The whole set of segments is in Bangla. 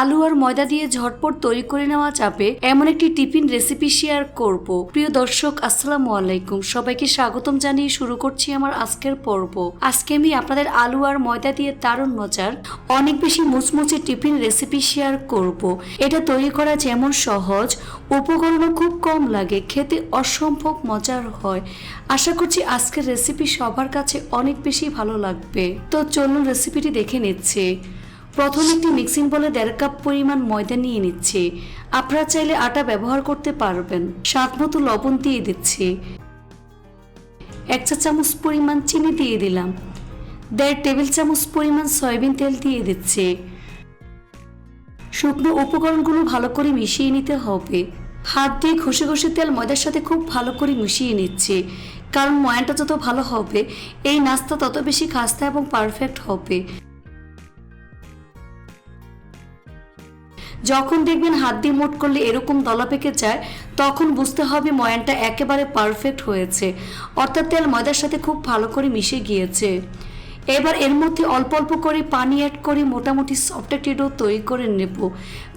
আলু আর ময়দা দিয়ে ঝটপট তৈরি করে নেওয়া যাবে এমন একটি টিফিন রেসিপি শেয়ার করব। প্রিয় দর্শক, আসসালামু আলাইকুম। সবাইকে স্বাগতম জানিয়ে শুরু করছি আমার আজকের পর্ব। আজকে আমি আপনাদের আলু আর ময়দা দিয়ে দারুণ মজার, অনেক বেশি মুচমুচে টিফিন রেসিপি শেয়ার করব। এটা তৈরি করা যেমন সহজ, উপকরণও খুব কম লাগে, খেতে অসম্ভব মজার হয়। আশা করছি আজকের রেসিপি সবার কাছে অনেক বেশি ভালো লাগবে। তো চলুন রেসিপিটি দেখে নিচ্ছে। প্রথমে একটি মিক্সিং বলে দেড় কাপ পরিমাণ ময়দা নিয়ে নিচ্ছে। আপনারা চাইলে আটা ব্যবহার করতে পারবেন। স্বাদ মতো লবণ দিয়ে দিচ্ছি। এক চা চামচ পরিমাণ চিনি দিয়ে দিলাম। দেড় টেবিল চামচ পরিমাণ সয়াবিন তেল দিয়ে দিচ্ছে। শুকনো উপকরণগুলো ভালো করে মিশিয়ে নিতে হবে। হাত দিয়ে ঘষে ঘষে তেল ময়দার সাথে খুব ভালো করে মিশিয়ে নিচ্ছে। কারণ ময়ানটা যত ভালো হবে, এই নাস্তা তত বেশি খাস্তা এবং পারফেক্ট হবে। যখন দেখবেন হাত দিয়ে মোট করলে এরকম দলা পেকে যায়, তখন বুঝতে হবে ময়ানটা একেবারে পারফেক্ট হয়েছে। অর্থাৎ তেল ময়দার সাথে খুব ভালো করে মিশে গিয়েছে। এবার এর মধ্যে অল্প অল্প করে পানি অ্যাড করে মোটামুটি সফট একটি ডো তৈরি করে নেব।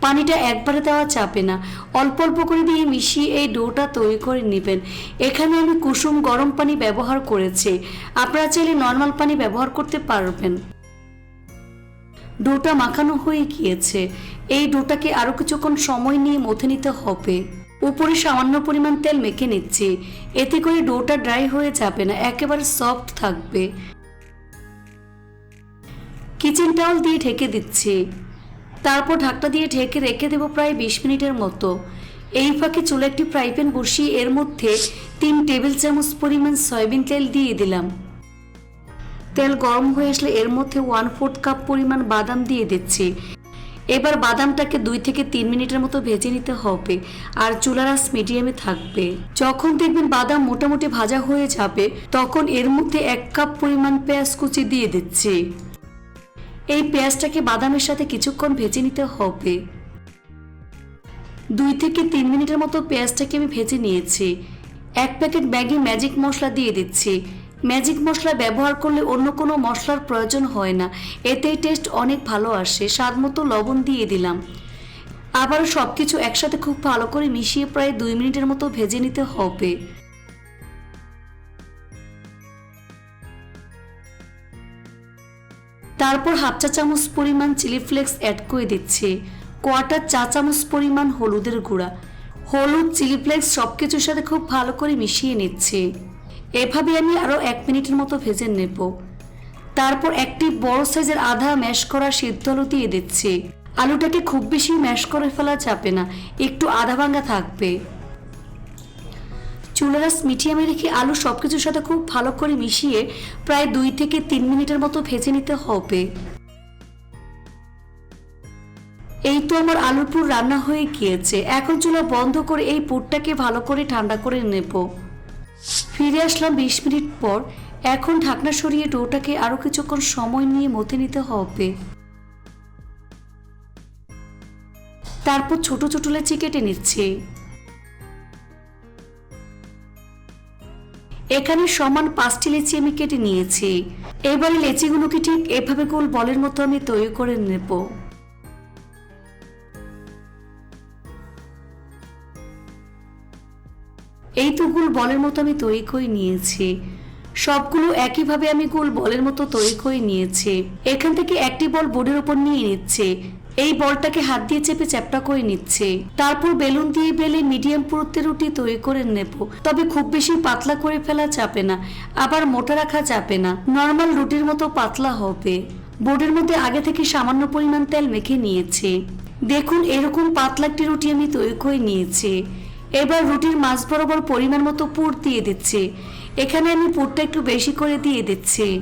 পানিটা একবারে দেওয়া চাপে না। অল্প অল্প করে দিয়ে মিশিয়ে এই ডোটা তৈরি করে নেবেন। এখানে আমি কুসুম গরম পানি ব্যবহার করেছি। আপনারা চাইলে নর্মাল পানি ব্যবহার করতে পারবেন। ডোটা মাখানো হয়ে গিয়েছে। এই ডোটাকে আরও কিছুক্ষণ সময় নিয়ে মথে নিতে হবে। উপরে সামান্য পরিমাণ তেল মেখে নিচ্ছি। এতে করে ডোটা ড্রাই হয়ে যাবে না, একেবারে সফট থাকবে। কিচেন টাওয়াল দিয়ে ঢেকে দিচ্ছি। তারপর ঢাকটা দিয়ে ঢেকে রেখে দেবো প্রায় বিশ মিনিটের মতো। এই ফাঁকে চুলে একটি ফ্রাই প্যান বসিয়ে এর মধ্যে তিন টেবিল চামচ পরিমাণ সয়াবিন তেল দিয়ে দিলাম। তেল গরম হয়ে আসলে এর মধ্যে ওয়ান ফোর্থ কাপ পরিমাণ বাদাম দিয়ে দিচ্ছি। এবার বাদামটাকে দুই থেকে তিন মিনিটের মতো ভেজে নিতে হবে আর চুলার আঁচ মিডিয়ামে থাকবে। যখন দেখবেন বাদাম মোটামুটি ভাজা হয়ে যাবে, তখন এর মধ্যে এক কাপ পরিমাণ পেঁয়াজ কুচি দিয়ে দিচ্ছি। এই পেঁয়াজটাকে বাদামের সাথে কিছুক্ষণ ভেজে নিতে হবে। দুই থেকে তিন মিনিটের মতো পেঁয়াজটাকে আমি ভেজে নিয়েছি। এক প্যাকেট ম্যাগি ম্যাজিক মশলা দিয়ে দিচ্ছি। ম্যাজিক মশলা ব্যবহার করলে অন্য কোনো মশলার প্রয়োজন হয় না। এতেই টেস্ট অনেক ভালো আসে। স্বাদ মতো লবণ দিয়ে দিলাম। আবার সব কিছু একসাথে খুব ভালো করে মিশিয়ে প্রায় দুই মিনিটের মতো ভেজে নিতে হবে। তারপর হাফ চা চামচ পরিমাণ চিলি ফ্লেক্স অ্যাড করে দিচ্ছি। কোয়াটার চা চামচ পরিমাণ হলুদের গুঁড়া। হলুদ, চিলি ফ্লেক্স সব কিছুর সাথে খুব ভালো করে মিশিয়ে নিচ্ছি। এভাবে আমি আরও এক মিনিটের মতো ভেজে নেব। তারপর একটি বড় সাইজের আধা ম্যাশ করা সিদ্ধ আলু দিয়ে দিচ্ছি। আলুটাকে খুব বেশি ম্যাশ করে ফেলা যাবে না, একটু আধা ভাঙা থাকবে। চুলারাস মিডিয়ামে রেখে আলু সব কিছুর সাথে খুব ভালো করে মিশিয়ে প্রায় দুই থেকে তিন মিনিটের মতো ভেজে নিতে হবে। এই তো আমার আলুর পুর রান্না হয়ে গিয়েছে। এখন চুলা বন্ধ করে এই পুরটাকে ভালো করে ঠান্ডা করে নেব। ফিরে আসলাম বিশ মিনিট পর। এখন ঢাকনা সরিয়ে ডোটাকে আরও কিছুক্ষণ সময় নিয়ে মতে নিতে হবে। তারপর ছোট ছোট লেচি কেটে নিচ্ছে। এখানে সমান পাঁচটি লেচি আমি কেটে নিয়েছি। এবারে লেচিগুলোকে ঠিক এভাবে গোল বলের মতো আমি তৈরি করে নেব। এই তো গোল বলের মতো আমি তৈরি করে নিয়েছি। সবগুলো একইভাবে আমি গোল বলের মতো তৈরি করে নিয়েছি। এখান থেকে একটি বল বোর্ডের উপর নিয়ে নিচ্ছে। এই বলটাকে হাত দিয়ে চেপে চ্যাপটা করে নিচ্ছে। তারপর বেলুন দিয়ে বেলে মিডিয়াম পুরুত্বের রুটি তৈরি করে নেব। তবে খুব বেশি পাতলা করে ফেলা যাবে না। আবার মোটা রাখা যাবে না। নর্মাল রুটির মতো পাতলা হবে। বোর্ডের মধ্যে আগে থেকে সামান্য পরিমাণ তেল মেখে নিয়েছে। দেখুন, এরকম পাতলা একটি রুটি আমি তৈরি করে নিয়েছি। এবার রুটির মাছ বরাবর পরিমাণ মতো পুর দিয়ে দিচ্ছে। এখানে আমি পুরটা একটু বেশি করে দিয়ে দিচ্ছি।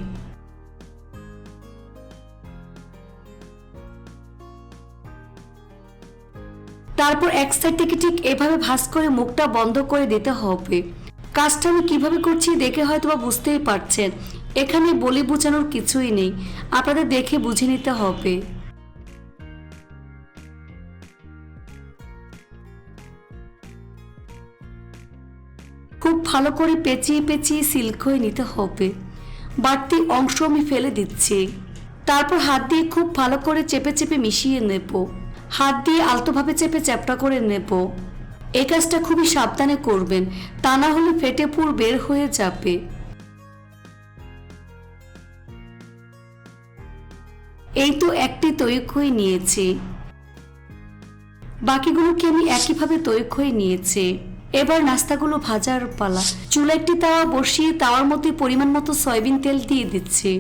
তারপর এক সাইড থেকে ঠিক এভাবে ভাঁজ করে মুখটা বন্ধ করে দিতে হবে। কাজটা আমি কীভাবে করছি দেখে হয়তো বা বুঝতেই পারছেন। এখানে বলি বোঝানোর কিছুই নেই। আপনাদের দেখে বুঝে নিতে হবে। খুব ভালো করে পেঁচিয়ে পেঁচিয়ে সিল্ক হয়ে নিতে হবে। বাড়তি অংশ আমি ফেলে দিচ্ছি। তারপর হাত দিয়ে খুব ভালো করে চেপে চেপে মিশিয়ে নেব। হাত দিয়ে আলতোভাবে চেপে চ্যাপটা করে নেব। এই কাজটা খুবই সাবধানে করবেন, তা না হলে ফেটে পুর বের হয়ে যাবে। এই তো একটি তৈরি নিয়েছি। বাকিগুলোকে আমি একইভাবে তৈরি নিয়েছি। এবার নাস্তাগুলো ভাজার পালা। চুলা একটি তাওয়া বসিয়ে তাওয়ার মধ্যে পরিমাণ মতো সয়াবিন তেল দিয়ে দিচ্ছি।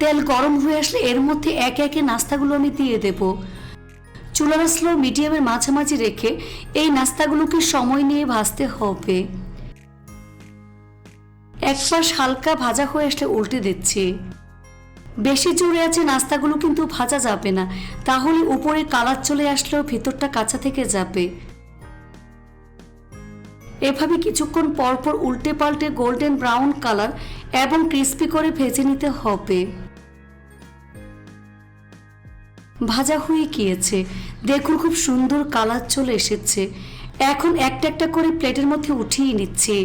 তেল গরম হয়ে আসলে এর মধ্যে একে একে নাস্তাগুলো আমি দিয়ে দেব। চুলার স্লো মিডিয়ামের মাঝামাঝি রেখে এই নাস্তাগুলোকে সময় নিয়ে ভাজতে হবে। এক পাশ হালকা ভাজা হয়ে আসলে উল্টে দিচ্ছি। বেশি জোরে আছে নাস্তাগুলো কিন্তু ভাজা যাবে না, তাহলে উপরে কালার চলে আসলেও ভিতরটা কাঁচা থেকে যাবে। এভাবে কিছুক্ষণ পরপর উল্টে পাল্টে গোল্ডেন ব্রাউন কালার এবং ক্রিস্পি করে ভেজে নিতে হবে। ভাজা হয়ে গিয়েছে। দেখুন খুব সুন্দর কালার চলে এসেছে। এখন একটা একটা করে প্লেটের মধ্যে উঠিয়ে নিচ্ছি।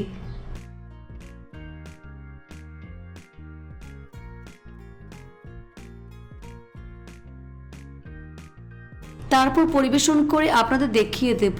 তারপর পরিবেশন করে আপনাদের দেখিয়ে দেব।